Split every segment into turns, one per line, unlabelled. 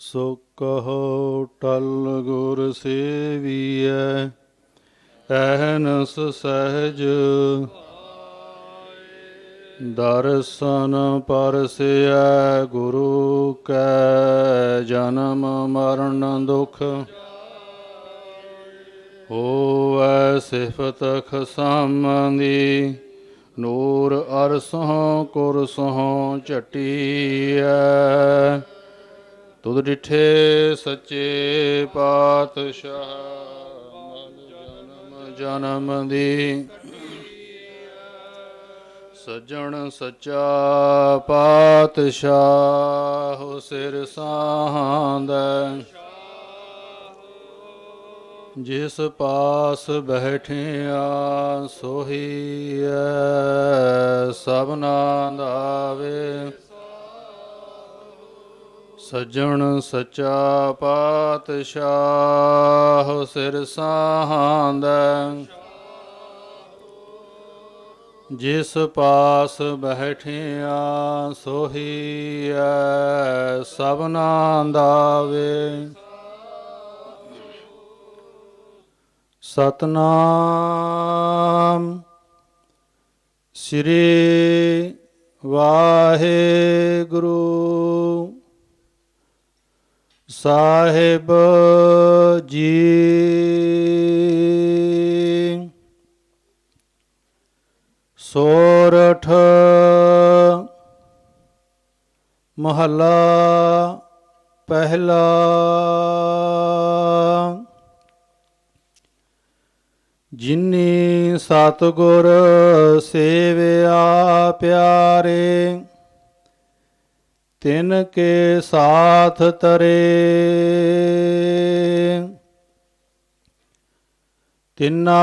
ਸੋ ਕਹੋ ਟਲ ਗੁਰ ਸੇਵੀਐ, ਐਹਨਸ ਸਹਿਜ ਦਰਸ਼ਨ ਪਰਸਿਐ, ਗੁਰੂ ਕੈ ਜਨਮ ਮਰਨ ਦੁਖ। ਹੋਵੈ ਸਿਫਤ ਖਸਮਦੀ ਨੂਰ ਅਰਸੋਂ ਕੁਰਸੋਂ ਝਟੀਐ। ਤੁਧ ਡਿਠੇ ਸੱਚੇ ਪਾਤਸ਼ਾਹ ਜਨਮ ਜਨਮ ਦੀ ਸੱਜਣ ਸੱਚਾ ਪਾਤਸ਼ਾਹ, ਸਿਰ ਸਾਂਦੈ ਜਿਸ ਪਾਸ ਬੈਠਿਆ ਸੋਹੀਐ ਸਭਨਾ ਦਾਵੇ ਸੱਜਣ ਸੱਚਾ ਪਾਤਸ਼ਾਹ ਸਿਰ ਸਾਂਦੈ ਜਿਸ ਪਾਸ ਬੈਠਿਆ ਸੋਹੀਐ ਸਭਨਾ ਦਾਵੇ ਸਤਨਾਮ ਸ੍ਰੀ ਵਾਹਿਗੁਰੂ। ਸਾਹਿਬ ਜੀ। ਸੋਰਠ ਮਹੱਲਾ ਪਹਿਲਾ। ਜਿਨੀ ਸਤਗੁਰ ਸੇਵਿਆ ਪਿਆਰੇ। ਤਿਨ ਕੇ ਸਾਥ ਤਰੇ। ਤਿਨਾ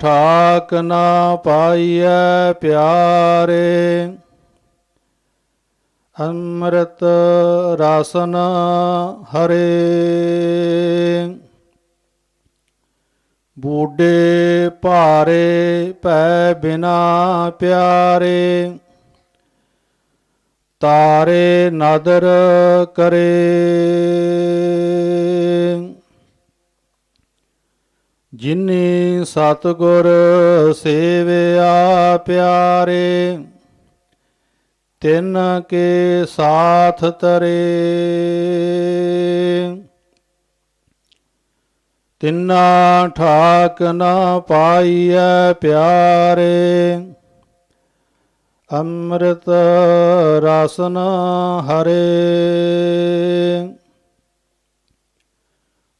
ਠਾਕ ਨਾ ਪਾਈਐ ਪਿਆਰੇ। ਅੰਮ੍ਰਿਤ ਰਾਸ਼ਨ ਹਰੇ। ਬੂਡੇ ਭਾਰੇ ਪੈ ਬਿਨਾ ਪਿਆਰੇ। ਤਾਰੇ ਨਦਰ ਕਰੇ। ਜਿਨੀ ਸਤਗੁਰ ਸੇਵਿਆ ਪਿਆਰੇ, ਤਿਨ ਕੇ ਸਾਥ ਤਰੇ। ਤਿੰਨਾ ਠਾਕ ਨਾ ਪਾਈਐ ਪਿਆਰੇ ਅੰਮ੍ਰਿਤ ਰਸਨ ਹਰੇ।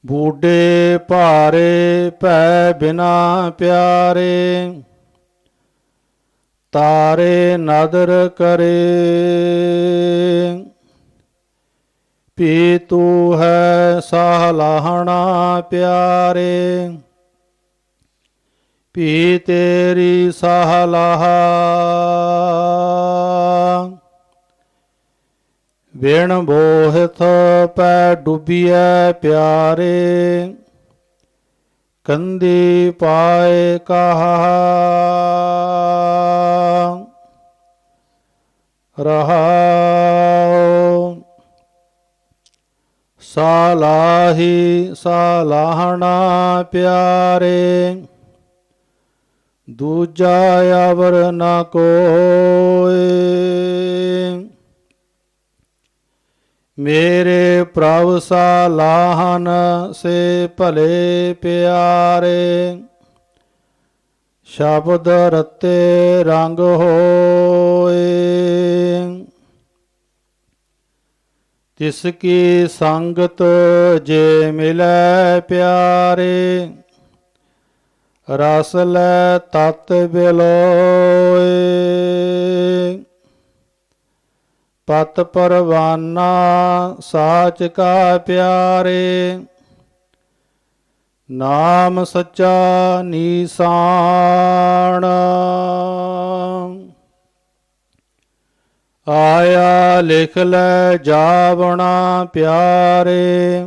ਬੂਡੇ ਭਾਰੇ ਪੈ ਬਿਨਾ ਪਿਆਰੇ। ਤਾਰੇ ਨਦਰ ਕਰੇ। ਪੀ ਤੂ ਹੈ ਸਾਲਾਹਣਾ ਪਿਆਰੇ। ਪੀ ਤੇਰੀ ਸਾਲਾਹਾ ਵਿਣ ਬੋਹਿਤ ਪੈ ਡੁੱਬੀਐ ਪਿਆਰੇ, ਕੰਦੀ ਪਾਏ ਕਹਾ। ਰਹਾਉ ਸਾਲਾਹੀ ਸਾਲਾਹਣਾ ਪਿਆਰੇ। ਦੂਜਾ ਅਵਰ ਨਾ ਕੋਏ। ਮੇਰੇ ਪ੍ਰਭ ਸਾਲਾਹਨ ਸੇ ਭਲੇ ਪਿਆਰੇ, ਸ਼ਬਦ ਰਤੇ ਰੰਗ ਹੋਏ। ਤਿਸ ਕੀ ਸੰਗਤ ਜੇ ਮਿਲੈ ਪਿਆਰੇ ਰਸ ਲੈ ਤਤ ਬਿਲੋਏ। ਪਤ ਪਰਵਾਨਾ ਸਾਚ ਕਾ ਪਿਆਰੇ। ਨਾਮ ਸੱਚਾ ਨੀਸਾਨ ਆਇਆ ਲਿਖ ਲੈ ਜਾਵਣਾ ਪਿਆਰੇ।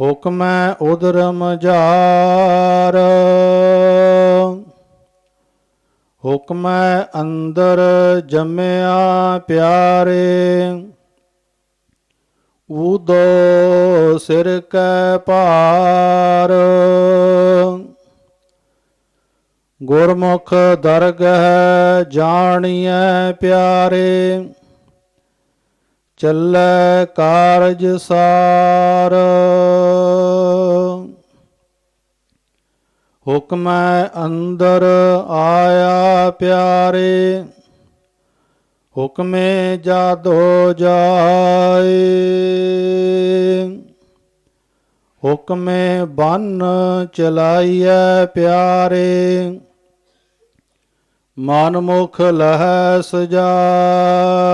ਹੁਕਮੈ ਉਦਰਮ ਜਾਰ। ਹੁਕਮੈ ਅੰਦਰ ਜੰਮਿਆ ਪਿਆਰੇ। ਉਦੋ ਸਿਰ ਕੈ ਭਾਰ। ਗੁਰਮੁਖ ਦਰਗਹਿ ਜਾਣੀਐ ਪਿਆਰੇ। ਚੱਲੈ ਕਾਰਜ ਸਾਰ। ਹੁਕਮੈ ਅੰਦਰ ਆਇਆ ਪਿਆਰੇ, ਹੁਕਮੇ ਜਾਦੋ ਜਾਏ। ਹੁਕਮੇ ਬੰਨ ਚਲਾਈਐ ਪਿਆਰੇ, ਮਨ ਮੁਖ ਲਹੈ ਸਜਾਏ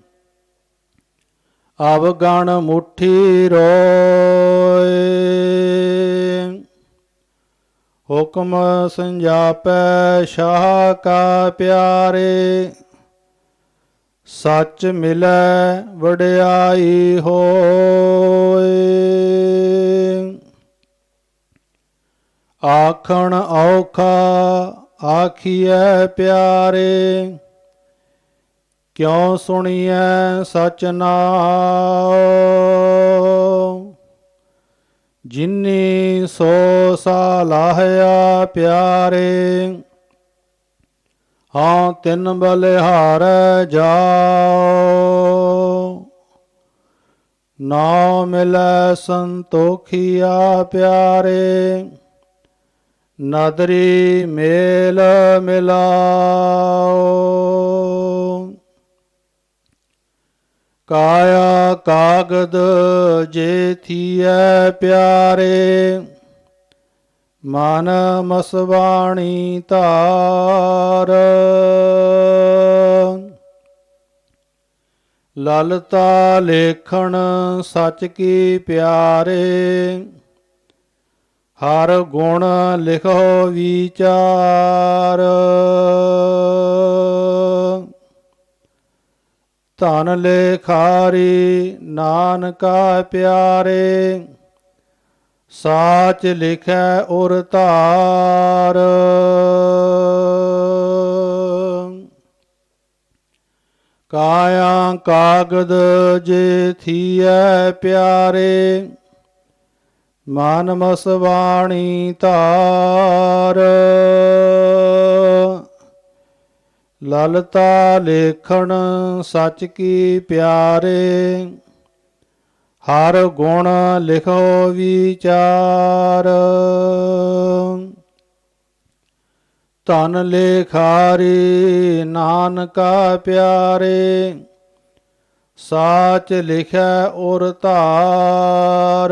ਅਬ ਗਣ ਮੁਠੀ ਰੋਏ। ਹੁਕਮ ਸੰਜਾਪੈ ਸ਼ਾਹ ਕਾ ਪਿਆਰੇ। ਸੱਚ ਮਿਲੈ ਵਡਿਆਈ ਹੋਏ। ਆਖਣ ਔਖਾ ਆਖੀਐ ਪਿਆਰੇ। ਕਿਉ ਸੁਣੀਐ ਸਚ ਨਾਉ? ਜਿਨੀ ਸੋ ਸਾਲਾਹਿਆ ਪਿਆਰੇ, ਹਾਂ ਤਿੰਨ ਬਲਿਹਾਰ ਜਾਓ ਨਾ ਮਿਲੈ ਸੰਤੋਖਿਆ ਪਿਆਰੇ, ਨਦਰੀ ਮੇਲ ਮਿਲਾਓ ਕਾਇਆ ਕਾਗਦ ਜੇ ਥੀਐ ਪਿਆਰੇ, ਮਨ ਮਸਵਾਣੀ ਧਾਰ। ਲਲਤਾ ਲੇਖਣ ਸਚ ਕੀ ਪਿਆਰੇ, ਹਰ ਗੁਣ ਲਿਖੋ ਵਿਚਾਰ। ਧਨ ਲੇਖਾਰੀ ਨਾਨਕਾ ਪਿਆਰੇ, ਸਾਚ ਲਿਖੈ ਉਰ ਧਾਰ। ਕਾਇਆ ਕਾਗਦ ਜੇ ਥੀਐ ਪਿਆਰੇ, ਮਨ ਮਸਵਾਣੀ ਧਾਰ। ਲਲਤਾ ਲੇਖਣ ਸਚ ਕੀ ਪਿਆਰੇ, ਹਰ ਗੁਣ ਲਿਖੋ ਵਿਚਾਰ। ਧਨ ਲੇਖਾਰੀ ਨਾਨਕਾ ਪਿਆਰੇ, ਸਾਚ ਲਿਖੈ ਔਰ ਧਾਰ।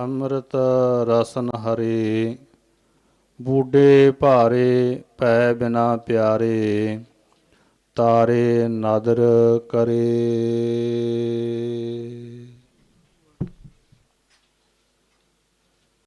ਅੰਮ੍ਰਿਤ ਰਸਨ ਹਰੇ ਬੂਡੇ ਭਾਰੇ ਪੈ ਬਿਨਾ ਪਿਆਰੇ ਤਾਰੇ ਨਦਰ ਕਰੇ।